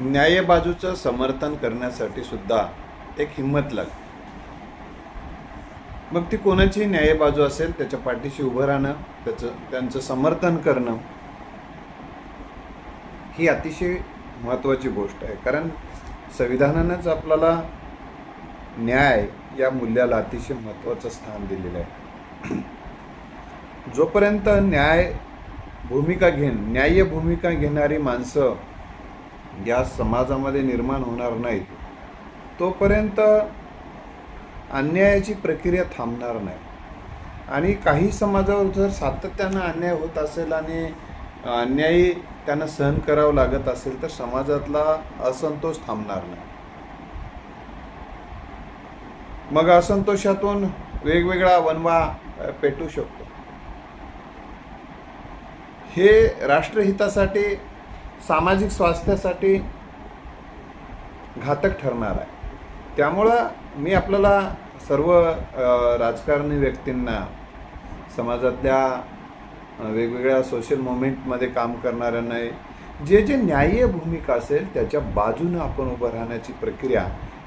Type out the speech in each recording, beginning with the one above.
न्याय बाजूचं समर्थन करण्यासाठी सुद्धा एक हिंमत लागते मग ती कोणाची न्याय बाजू असेल त्याच्या पाठीशी उभं राहणं त्याचं त्यांचं समर्थन करणं ही अतिशय महत्त्वाची गोष्ट आहे. कारण संविधानानंच आपल्याला न्याय या मूल्याला अतिशय महत्त्वाचं स्थान दिलेलं आहे. जोपर्यंत न्याय भूमिका घेण न्याय्य भूमिका घेणारी माणसं या समाजामध्ये निर्माण होणार नाही तोपर्यंत अन्यायाची प्रक्रिया थांबणार नाही. आणि काही समाजावर जर सातत्यानं अन्याय होत असेल आणि अन्यायी त्यांना सहन करावं लागत असेल तर समाजातला असंतोष थांबणार नाही. मग असंतोषातून वेगवेगळा वनवा पेटू शकतो. हे राष्ट्रहितासाठी सामाजिक स्वास्थ्यासाठी घातक ठरणार आहे. त्यामुळं मी आपल्याला सर्व राजकारणी व्यक्तींना समाजातल्या वेगवेगळ्या सोशल मुवमेंटमध्ये काम करणाऱ्यांना जे जे न्याय्य भूमिका असेल त्याच्या बाजूनं आपण उभं राहण्याची प्रक्रिया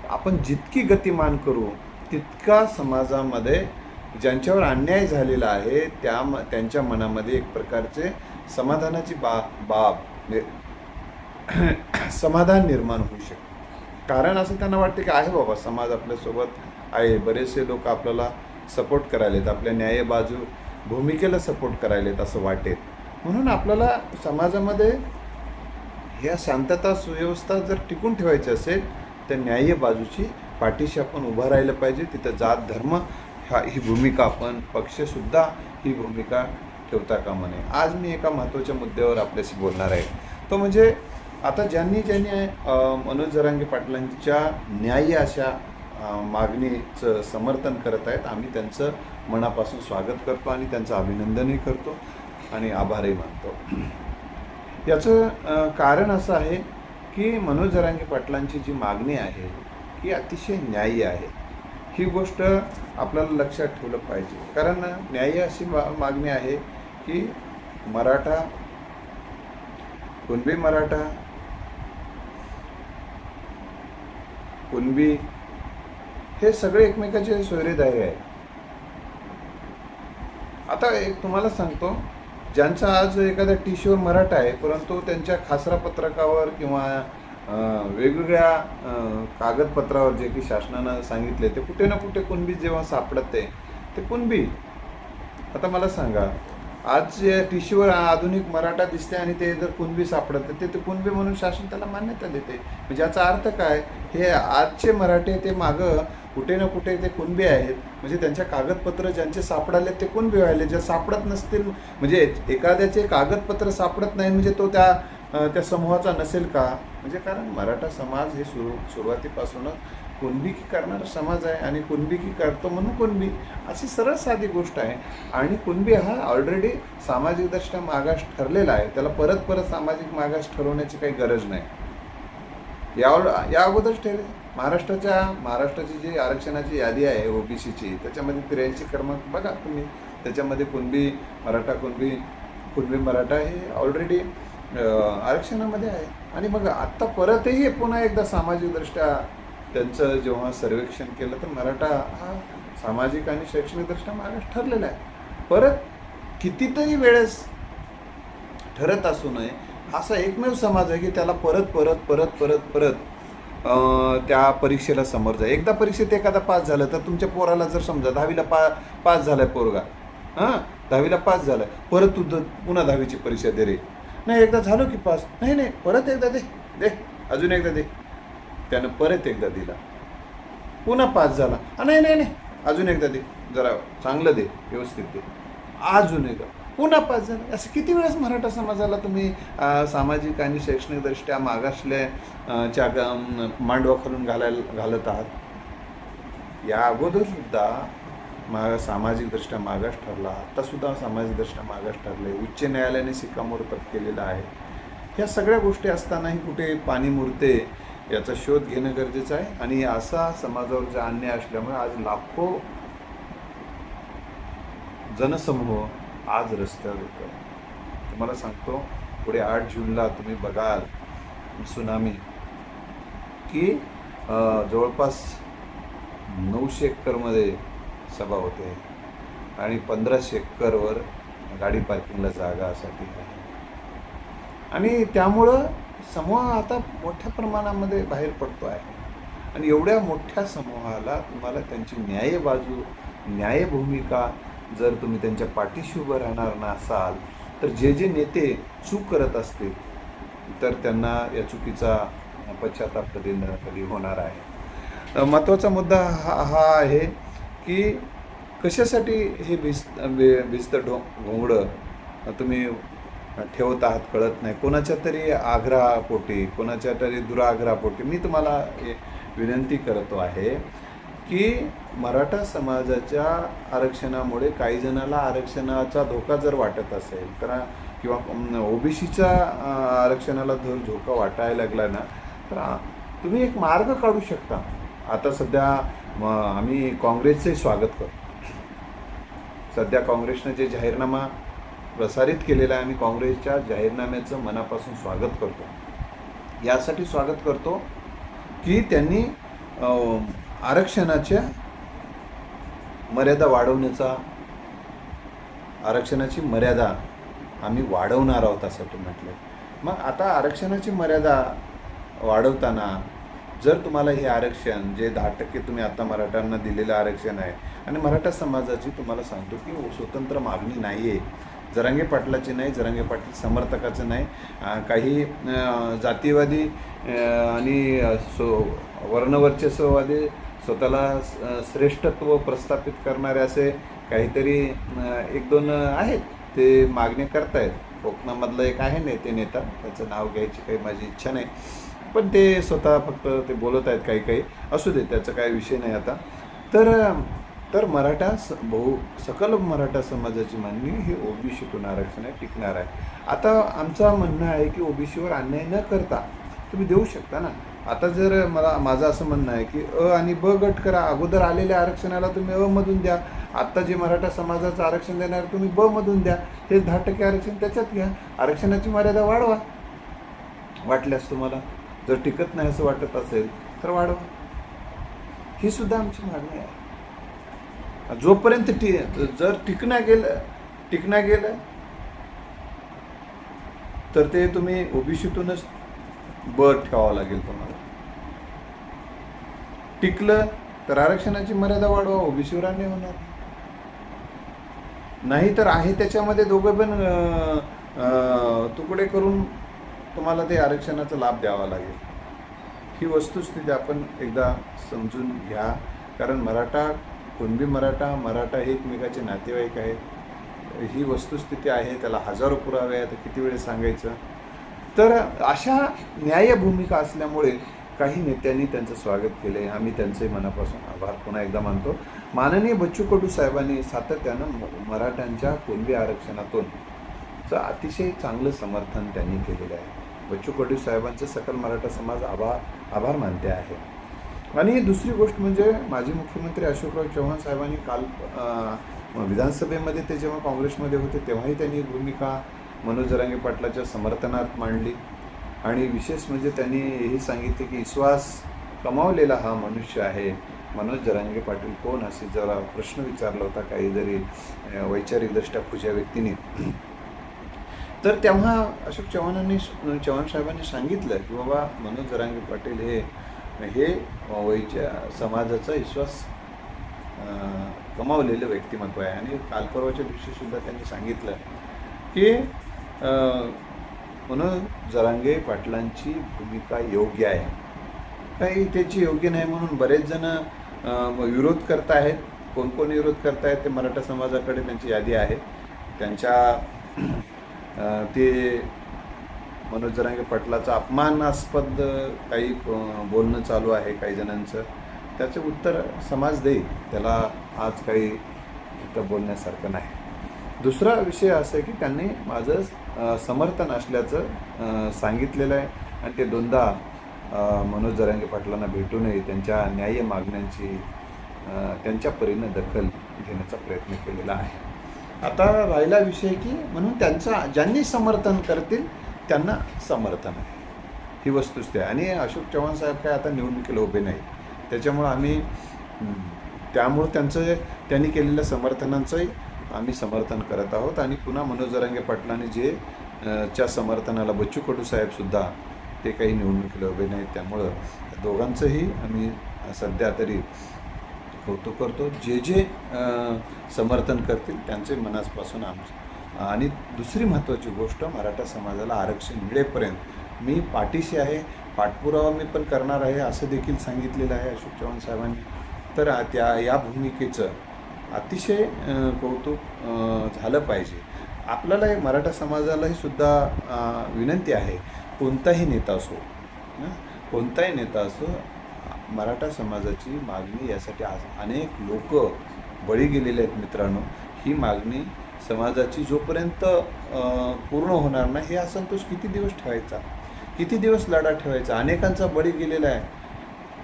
आपण जितकी गतिमान करू तितका समाजामध्ये ज्यांच्यावर अन्याय झालेला आहे त्या म त्यांच्या मनामध्ये एक प्रकारचे समाधानाची बा बाब म्हणजे समाधान निर्माण होऊ शकते. कारण असं त्यांना वाटते की आहे बाबा समाज आपल्यासोबत आहे. बरेचसे लोक आपल्याला सपोर्ट करायलेत आपल्या न्याय बाजू भूमिकेला सपोर्ट करायलेत असं वाटेल. म्हणून आपल्याला समाजामध्ये ह्या शांतता सुव्यवस्था जर टिकून ठेवायची असेल तर न्याय्य बाजूची पाठीशी आपण उभं राहिलं पाहिजे. तिथं जात धर्म ह्या ही भूमिका आपण पक्षसुद्धा ही भूमिका ठेवता कामा नये. आज मी एका महत्त्वाच्या मुद्द्यावर आपल्याशी बोलणार आहे. तो म्हणजे आता ज्यांनी ज्यांनी मनोज जरांगे पाटलांच्या न्याय्य अशा मागणीचं समर्थन करत आहेत आम्ही त्यांचं मनापासून स्वागत करतो आणि त्यांचं अभिनंदनही करतो आणि आभारही मानतो. याचं कारण असं आहे की मनोज जरांगे पाटलांची जी मागणी आहे ही अतिशय न्याय्य आहे. ही गोष्ट आपल्याला लक्षात ठेवलं पाहिजे. कारण न्याय्य अशी मा मागणी आहे की मराठा कुणबी मराठा कुणबी हे सगळे एकमेकाचे सोयरेदारी आहे. आता एक तुम्हाला सांगतो ज्यांचा आज एखाद्या टिशूवर मराठा आहे परंतु त्यांच्या खासरा पत्रकावर किंवा वेगवेगळ्या कागदपत्रावर जे की शासनानं सांगितले ते कुठे ना कुठे कुणबी जेव्हा सापडते ते कुणबी. आता मला सांगा आज टिश्यूवर आधुनिक मराठा दिसते आणि ते जर कुणबी सापडत ते ते कुणबी म्हणून शासन त्याला मान्यता देते. म्हणजे याचा अर्थ काय? हे आजचे मराठे ते मागं कुठे ना कुठे ते कुणबी आहेत. म्हणजे त्यांच्या कागदपत्र ज्यांचे सापडाले ते कुणबी व्हायले. ज्या सापडत नसतील म्हणजे एखाद्याचे कागदपत्र सापडत नाही म्हणजे तो त्या त्या समूहाचा नसेल का? म्हणजे कारण मराठा समाज हे सुरू सुरुवातीपासूनच कुणबिकी करणारा समाज आहे आणि कुणबिकी करतो म्हणून कुणबी अशी सरळ साधी गोष्ट आहे. आणि कुणबी हा ऑलरेडी सामाजिकदृष्ट्या मागास ठरलेला आहे. त्याला परत परत सामाजिक मागास ठरवण्याची काही गरज नाही. या या अगोदरच ठेवले महाराष्ट्राच्या महाराष्ट्राची जी आरक्षणाची यादी आहे ओबीसीची त्याच्यामध्ये त्र्याऐंशी क्रमांक बघा तुम्ही. त्याच्यामध्ये कुणबी मराठा कुणबी कुणबी मराठा हे ऑलरेडी आरक्षणामध्ये आहे. आणि मग आत्ता परतही पुन्हा एकदा सामाजिकदृष्ट्या त्यांचं जेव्हा सर्वेक्षण केलं तर मराठा हा सामाजिक आणि शैक्षणिकदृष्ट्या मागास ठरलेला आहे. परत कितीतरी वेळेस ठरत असू नये असा एकमेव समाज आहे की त्याला परत परत परत परत परत त्या परीक्षेला समोर जाय. एकदा परीक्षेत एखादा पास झालं तर तुमच्या पोराला जर समजा दहावीला पा पास झालाय पोरगा हां? दहावीला पास झालाय परत तू पुन्हा दहावीची परीक्षा दे रे. नाही एकदा झालो की पास. नाही नाही परत एकदा दे दे अजून एकदा दे. त्यानं परत एकदा दिला. पुन्हा पास झाला. नाही नाही नाही. अजून एकदा दे. जरा चांगलं दे. व्यवस्थित दे. अजून एकदा. पुन्हा पास झाला. असं किती वेळेस मराठा समाजाला तुम्ही सामाजिक आणि शैक्षणिकदृष्ट्या मागासल्या च्या मांडवा खालून घालायला घालत आहात? या अगोदरसुद्धा मा सामाजिकदृष्ट्या मागास ठरला. आत्तासुद्धा सामाजिकदृष्ट्या मागास ठरले उच्च न्यायालयाने शिक्कामोर्तब केलेलं आहे. ह्या सगळ्या गोष्टी असतानाही कुठे पाणी मुरते? याचा शोध घेणं गरजेचं आहे. आणि असा समाजावरचा अन्याय असल्यामुळे आज लाखो जनसमूह आज रस्त्यावर होतो तुम्हाला सांगतो पुढे आठ जूनला तुम्ही बघाल सुनामी की जवळपास नऊशे एकरमध्ये सभा होते. आणि पंधराशे एकरवर गाडी पार्किंगला जागासाठी आहे आणि त्यामुळं समूह आता मोठ्या प्रमाणामध्ये बाहेर पडतो आहे. आणि एवढ्या मोठ्या समूहाला तुम्हाला त्यांची न्याय बाजू न्याय भूमिका जर तुम्ही त्यांच्या पाठीशी उभं राहणार नसाल तर जे जे नेते चूक करत असतील तर त्यांना या चुकीचा पश्चाताप कधी न कधी होणार आहे. महत्त्वाचा मुद्दा हा हा आहे की कशासाठी हे भिस भिस्त ढो घोंगडं तुम्ही ठेवत आहात कळत नाही. कोणाच्या तरी आग्रहापोटी कोणाच्या तरी दुराग्रहापोटी मी तुम्हाला विनंती करतो आहे की मराठा समाजाच्या आरक्षणामुळे काही जणाला आरक्षणाचा धोका जर वाटत असेल तर किंवा ओबीसीच्या आरक्षणाला जर धोका वाटायला लागला ना तर तुम्ही एक मार्ग काढू शकता. आता सध्या मग आम्ही काँग्रेसचे स्वागत करतो. सध्या काँग्रेसनं जे जाहीरनामा प्रसारित केलेला आहे आम्ही काँग्रेसच्या जाहीरनाम्याचं मनापासून स्वागत करतो. यासाठी स्वागत करतो की त्यांनी आरक्षणाच्या मर्यादा वाढवण्याचा आरक्षणाची मर्यादा आम्ही वाढवणार आहोत असं तुम्ही म्हटलं मग आता आरक्षणाची मर्यादा वाढवताना जर तुम्हाला हे आरक्षण जे दहा टक्के तुम्ही आता मराठ्यांना दिलेलं आरक्षण आहे आणि मराठा समाजाची तुम्हाला सांगतो की स्वतंत्र मागणी नाही आहे जरांगे पाटलाची नाही जरांगे पाटील समर्थकाचं नाही. काही जातीवादी आणि सो वर्णवर्चस्ववादी स्वतःला श्रेष्ठत्व प्रस्थापित करणारे असे काहीतरी एक दोन आहेत ते मागणी करतायत. कोकणामधलं एक आहे नेते नेता. त्याचं नाव घ्यायची काही माझी इच्छा नाही. पण ते स्वतः फक्त ते बोलत आहेत काही काही. असू दे त्याचा काही विषय नाही आता. तर तर मराठा स बहु सकल मराठा समाजाची मागणी ही ओबीसीतून आरक्षण आहे टिकणार आहे. आता आमचं म्हणणं आहे की ओबीसीवर अन्याय न करता तुम्ही देऊ शकता ना? आता जर मला माझं असं म्हणणं आहे की अ आणि ब गट करा अगोदर आलेल्या आरक्षणाला तुम्ही अ मधून द्या. आत्ता जे मराठा समाजाचं आरक्षण देणार तुम्ही ब मधून द्या. हे दहा टक्के आरक्षण त्याच्यात घ्या. आरक्षणाची मर्यादा वाढवा. वाटल्यास तुम्हाला जर टिकत नाही असं वाटत असेल तर वाढवा. ही सुद्धा आमची मागणी आहे. जोपर्यंत टी जर टिकण्या गेलं टिकण्या गेलं तर ते तुम्ही ओबीसीतूनच बर ठेवावं लागेल तुम्हाला. टिकलं तर आरक्षणाची मर्यादा वाढवा ओबीसीवर अन्याय होणार. नाही तर आहे त्याच्यामध्ये दोघं पण तुकडे करून तुम्हाला ते आरक्षणाचा लाभ द्यावा लागेल. ही वस्तुस्थिती आपण एकदा समजून घ्या. कारण मराठा कुणबी मराठा मराठा हे एकमेकाचे नातेवाईक आहेत. ही वस्तुस्थिती आहे त्याला हजारो पुरावे आहेत किती वेळेस सांगायचं? तर अशा न्याय भूमिका असल्यामुळे काही नेत्यांनी त्यांचं स्वागत केले आम्ही त्यांचे मनापासून आभार पुन्हा एकदा मानतो. माननीय बच्चू कडू साहेबांनी सातत्यानं म- मराठ्यांच्या कुणबी आरक्षणातून चं अतिशय चांगलं समर्थन त्यांनी केलेलं आहे. बच्चू कडू साहेबांचं सकल मराठा समाज आभार आभार मानते आहे. आणि दुसरी गोष्ट म्हणजे माजी मुख्यमंत्री अशोकराव चव्हाण साहेबांनी काल विधानसभेमध्ये ते जेव्हा काँग्रेसमध्ये होते तेव्हाही त्यांनी भूमिका मनोज जरांगे पाटलाच्या समर्थनात मांडली. आणि विशेष म्हणजे त्यांनी हे सांगितले की विश्वास कमावलेला हा मनुष्य आहे. मनोज जरांगे पाटील कोण? असे जरा प्रश्न विचारला होता काही जरी वैचारिकदृष्ट्या खुज्या व्यक्तीने. तर तेव्हा अशोक चव्हाणांनी चव्हाण साहेबांनी सांगितलं की बाबा मनोज जरांगे पाटील हे हे वैच्या समाजाचा विश्वास कमावलेलं व्यक्तिमत्व आहे. आणि कालपर्वाच्या दिवशीसुद्धा त्यांनी सांगितलं की म्हणून जरांगे पाटलांची भूमिका योग्य आहे. काही त्याची योग्य नाही म्हणून बरेच जण विरोध करत आहेत. कोण कोण विरोध करत आहेत ते मराठा समाजाकडे त्यांची यादी आहे. त्यांच्या ते मनोज जरांगे पाटलाचं अपमानास्पद काही बोलणं चालू आहे काही जणांचं. त्याचं उत्तर समाज देईल. त्याला आज काही इथं बोलण्यासारखं नाही. दुसरा विषय असा आहे की त्यांनी माझं समर्थन असल्याचं सांगितलेलं आहे. आणि ते दोनदा मनोज जरांगे पाटलांना भेटूनही त्यांच्या न्याय्य मागण्यांची त्यांच्या परीनं दखल घेण्याचा प्रयत्न केलेला आहे. आता राहिला विषय की म्हणून त्यांचा ज्यांनी समर्थन करतील त्यांना समर्थन आहे. ही वस्तुस्थिती आहे आणि अशोक चव्हाण साहेब काय आता निवडणुकीला उभे नाही त्याच्यामुळं आम्ही त्यामुळं त्यांचं त्यांनी केलेल्या समर्थनांचंही आम्ही समर्थन करत आहोत. आणि पुन्हा मनोज जरांगे पाटलांनी जे च्या समर्थनाला बच्चू कडू साहेबसुद्धा ते काही निवडणुकीला उभे नाहीत. त्यामुळं दोघांचंही आम्ही सध्या तरी कौतुक करतो. जे जे समर्थन करतील त्यांचे मनापासून आमचे आणि दुसरी महत्त्वाची गोष्ट मराठा समाजाला आरक्षण मिळेपर्यंत मी पाठीशी आहे पाठपुरावा मी पण करणार आहे असं देखील सांगितलेलं आहे अशोक चव्हाण साहेबांनी. तर त्या या भूमिकेचं अतिशय कौतुक झालं पाहिजे. आपल्याला मराठा समाजालाही सुद्धा विनंती आहे कोणताही नेता असो कोणताही नेता असो मराठा समाजाची मागणी यासाठी आज अनेक लोक बळी गेलेले आहेत मित्रांनो. ही मागणी समाजाची जोपर्यंत पूर्ण होणार नाही हे असंतोष किती दिवस ठेवायचा? किती दिवस लढा ठेवायचा? अनेकांचा बळी गेलेला आहे.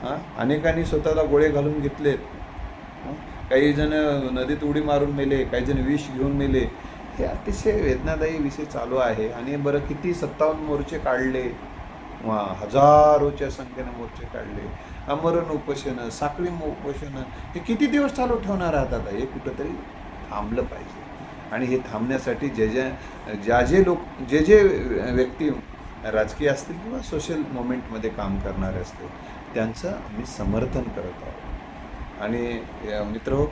हां? अनेकांनी स्वतःला गोळे घालून घेतलेत. काही जण नदीत उडी मारून मेले काही जण विष घेऊन मेले. हे अतिशय वेदनादायी विषय चालू आहे. आणि बरं किती सत्तावन्न मोर्चे काढले. वा हजारोच्या संख्येने मोर्चे काढले. अमरण उपोषणं साखळी उपोषणं हे किती दिवस चालू ठेवणार आहात आता? हे कुठंतरी थांबलं पाहिजे. आणि हे थांबण्यासाठी जे जे ज्या जे लोक जे जे व्यक्ती राजकीय असतील किंवा सोशल मुवमेंटमध्ये काम करणारे असतील त्यांचं आम्ही समर्थन करत आहोत. आणि मित्र हो,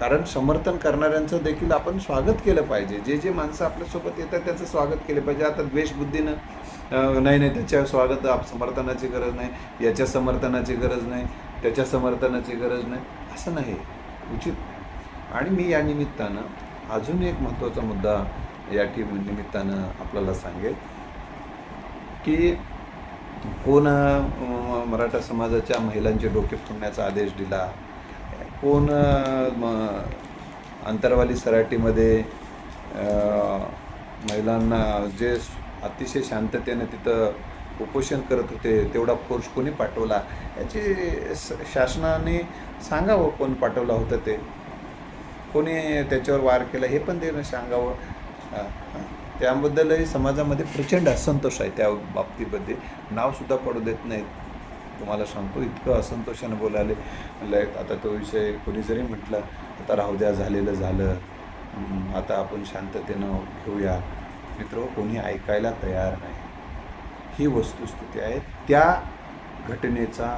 कारण समर्थन करणाऱ्यांचं देखील आपण स्वागत केलं पाहिजे. जे जे माणसं आपल्यासोबत येतात त्याचं स्वागत केलं पाहिजे. आता द्वेषबुद्धीनं नाही नाही त्याच्या स्वागत आप- समर्थनाची गरज नाही याच्या समर्थनाची गरज नाही त्याच्या समर्थनाची गरज नाही असं नाही. उचित आणि मी या निमित्तानं अजून एक महत्त्वाचा मुद्दा या टी निमित्तानं आपल्याला सांगेल की कोण मराठा समाजाच्या महिलांचे डोके फोडण्याचा आदेश दिला कोण अंतरवाली सराटीमध्ये महिलांना जे अतिशय शांततेने तिथं उपोषण करत होते तेवढा फोर्स कोणी पाठवला? याची स- शासनाने सांगावं कोण पाठवला होतं ते? कोणी त्याच्यावर वार केला हे पण ते सांगावं. त्याबद्दलही समाजामध्ये प्रचंड असंतोष आहे त्या बाबतीमध्ये. नावसुद्धा पडू देत नाहीत. तुम्हाला सांगतो इतकं असंतोषानं बोलायले आता तो विषय कोणी जरी म्हटलं आता राहू द्या झालेलं झालं. आता आपण शांततेनं घेऊया. मित्र कोणी ऐकायला तयार नाही. ही वस्तुस्थिती आहे. त्या घटनेचा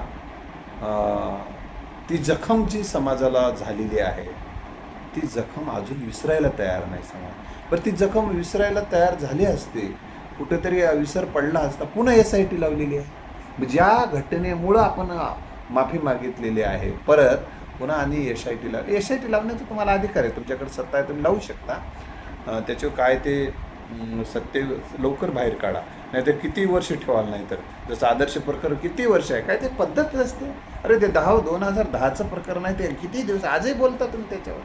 ती जखम जी समाजाला झालेली आहे. ती जखम अजून विसरायला तयार नाही समाज बरं ती जखम विसरायला तयार झाली असते कुठेतरी विसर पडला असता पुन्हा एस आय टी लावलेली आहे. ज्या घटनेमुळं आपण माफी मागितलेली आहे परत पुन्हा आणि एस आय टी लाव एस आय टी लावण्याचा तुम्हाला अधिकार आहे तुमच्याकडे सत्ता आहे तुम्ही लावू शकता. त्याच्यावर काय ते सत्य लवकर बाहेर काढा. नाहीतर किती वर्ष ठेवाल नाही तर. जसं आदर्श प्रकरण किती वर्ष आहे काय ते पद्धत असते. अरे ते दहा दोन हजार दहाचं प्रकरण आहे ते किती दिवस आजही बोलता तुम्ही त्याच्यावर.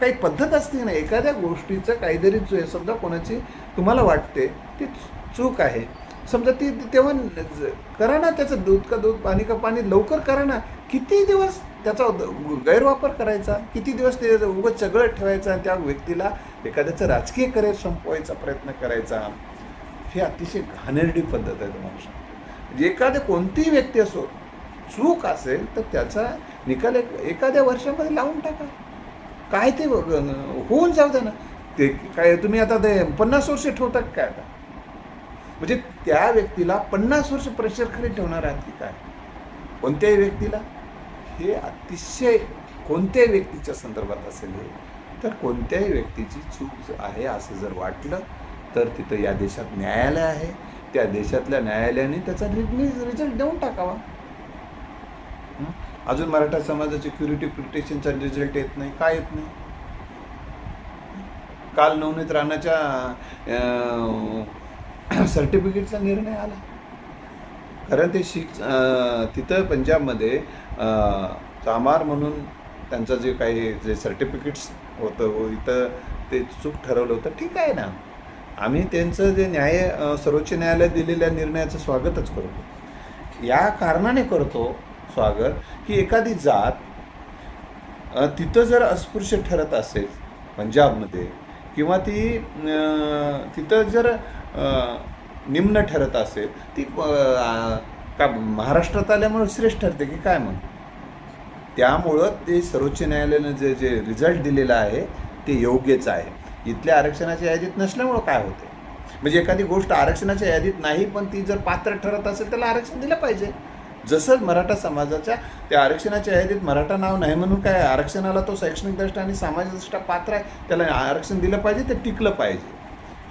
काही पद्धत असते ना एखाद्या गोष्टीचं काहीतरी चु- समजा कोणाची तुम्हाला वाटते ती चूक आहे. समजा ती तेव्हा ज- करा ना त्याचं दूध का दूध पाणी का पाणी लवकर करा ना. किती दिवस त्याचा द- गैरवापर करायचा? किती दिवस ते उगं चगळत ठेवायचा आणि त्या व्यक्तीला एखाद्याचं राजकीय करिअर संपवायचा प्रयत्न करायचा? हे अतिशय घाणेरडी पद्धत आहे तुम्हाला म्हणजे एखाद्या कोणतीही व्यक्ती असो चूक असेल तर त्याचा निकाल एक एखाद्या वर्षामध्ये लावून टाका. काय ते बघ, होऊन जाऊ ना. ते काय तुम्ही आता ते पन्नास वर्ष ठेवतात काय आता? म्हणजे त्या व्यक्तीला पन्नास वर्ष प्रेशर खाली ठेवणार आहात की काय? कोणत्याही व्यक्तीला? हे अतिशय कोणत्याही व्यक्तीच्या संदर्भात असेल हे तर कोणत्याही व्यक्तीची चूक आहे असं जर वाटलं तर तिथं या देशात न्यायालय आहे. त्या देशातल्या न्यायालयाने त्याचा रिझल्ट देऊन टाकावा. अजून मराठा समाजाचे क्युरिटी प्रिटेशनचा रिझल्ट येत नाही. काय येत नाही? काल नवनीत राणाच्या सर्टिफिकेटचा निर्णय आला. कारण ते शिक तिथं पंजाबमध्ये चामार म्हणून त्यांचं जे काही जे सर्टिफिकेट्स होतं व इथं ते चूक ठरवलं होतं. ठीक आहे ना. आम्ही त्यांचं जे न्याय सर्वोच्च न्यायालयात दिलेल्या निर्णयाचं स्वागतच करतो. या कारणाने करतो स्वागत की एखादी जात तिथं जर अस्पृश्य ठरत असेल पंजाबमध्ये किंवा ती तिथं जर निम्न ठरत असेल ती का महाराष्ट्रात आल्यामुळे श्रेष्ठ ठरते की काय मग? त्यामुळं ते सर्वोच्च न्यायालयानं जे जे रिझल्ट दिलेला आहे ते योग्यच आहे. इथल्या आरक्षणाच्या यादीत नसल्यामुळं काय होते म्हणजे एखादी गोष्ट आरक्षणाच्या यादीत नाही पण ती जर पात्र ठरत असेल त्याला आरक्षण दिलं पाहिजे. जसं मराठा समाजाच्या त्या आरक्षणाच्या यादीत मराठा नाव नाही म्हणून काय आरक्षणाला तो शैक्षणिकदृष्ट्या आणि सामाजिकदृष्ट्या पात्र आहे त्याला आरक्षण दिलं पाहिजे ते टिकलं पाहिजे.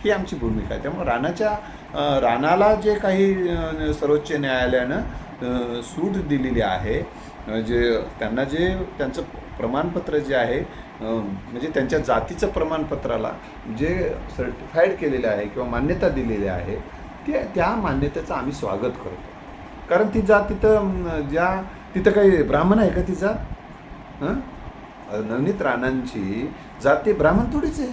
ही आमची भूमिका आहे. त्यामुळे राणाच्या रानाला राणाला जे काही सर्वोच्च न्यायालयानं सूट दिलेली आहे जे त्यांना जे त्यांचं प्रमाणपत्र जे आहे म्हणजे त्यांच्या जातीचं प्रमाणपत्राला जे सर्टिफाईड केलेलं आहे किंवा मान्यता दिलेली आहे ते त्या मान्यतेचं आम्ही स्वागत करतो. कारण ती जात तिथं ज्या तिथं काही ब्राह्मण आहे का ती जात हं? नवनीत राणांची जात ती ब्राह्मण थोडीच आहे.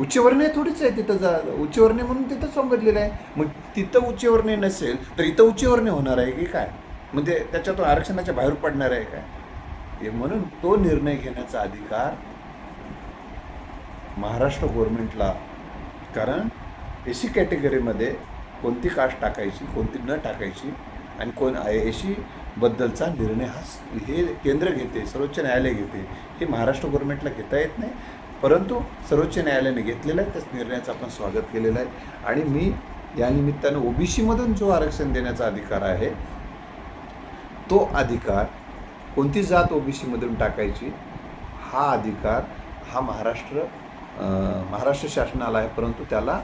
उच्चवर्णीय थोडीच आहे तिथं जा उच्चवर्णीय म्हणून तिथं सांगितलेलं आहे. मग तिथं उच्चवर्णीय नसेल तर इथं उच्चवर्णीय होणार आहे की काय? म्हणजे त्याच्यातून आरक्षणाच्या बाहेर पडणार आहे काय? हे म्हणून तो निर्णय घेण्याचा अधिकार महाराष्ट्र गोरमेंटला कारण एस सी कॅटेगरीमध्ये कोणती कास्ट टाकायची कोणती न टाकायची आणि कोण ए बद्दलचा निर्णय हा हे केंद्र घेते सर्वोच्च न्यायालय घेते हे महाराष्ट्र गव्हर्नमेंटला घेता येत नाही. परंतु सर्वोच्च न्यायालयाने घेतलेलं आहे त्याच निर्णयाचं आपण स्वागत केलेलं आहे. आणि मी या निमित्तानं ओबीसीमधून जो आरक्षण देण्याचा अधिकार आहे तो अधिकार कोणती जात ओबीसीमधून टाकायची हा अधिकार हा महाराष्ट्र महाराष्ट्र शासनाला आहे. परंतु त्याला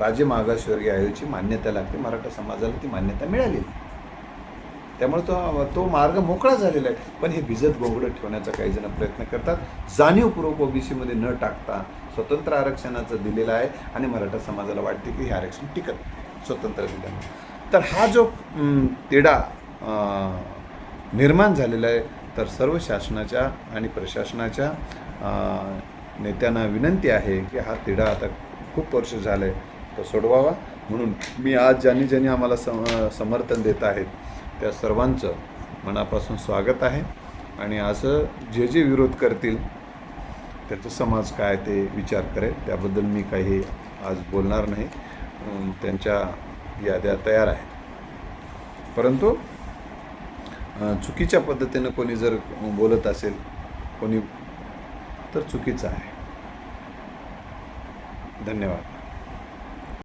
राजे मागासवर्गीय आयोगाची मान्यता लागते. मराठा समाजाला ती मान्यता मिळालेली. त्यामुळे तो तो मार्ग मोकळा झालेला आहे. पण हे भिजत गोंगडं ठेवण्याचा काही जण प्रयत्न करतात. जाणीवपूर्वक ओबीसीमध्ये न टाकता स्वतंत्र आरक्षणाचं दिलेलं आहे आणि मराठा समाजाला वाटते की हे आरक्षण टिकत स्वतंत्र दिलं. तर हा जो अं, तिढा निर्माण झालेला आहे तर सर्व शासनाच्या आणि प्रशासनाच्या नेत्यांना विनंती आहे की हा तिढा आता खूप वर्ष झालं आहे तो सोडवावा. म्हणून मी आज ज्यांनी ज्यांनी आम्हाला सम समर्थन देत आहेत त्या सर्वांचं मनापासून स्वागत आहे. आणि असं जे जे विरोध करतील त्याचा समाज काय ते विचार करेल त्याबद्दल मी काही आज बोलणार नाही. त्यांच्या याद्या तयार आहेत. परंतु चुकीच्या पद्धतीनं कोणी जर बोलत असेल कोणी तर चुकीचं आहे. धन्यवाद.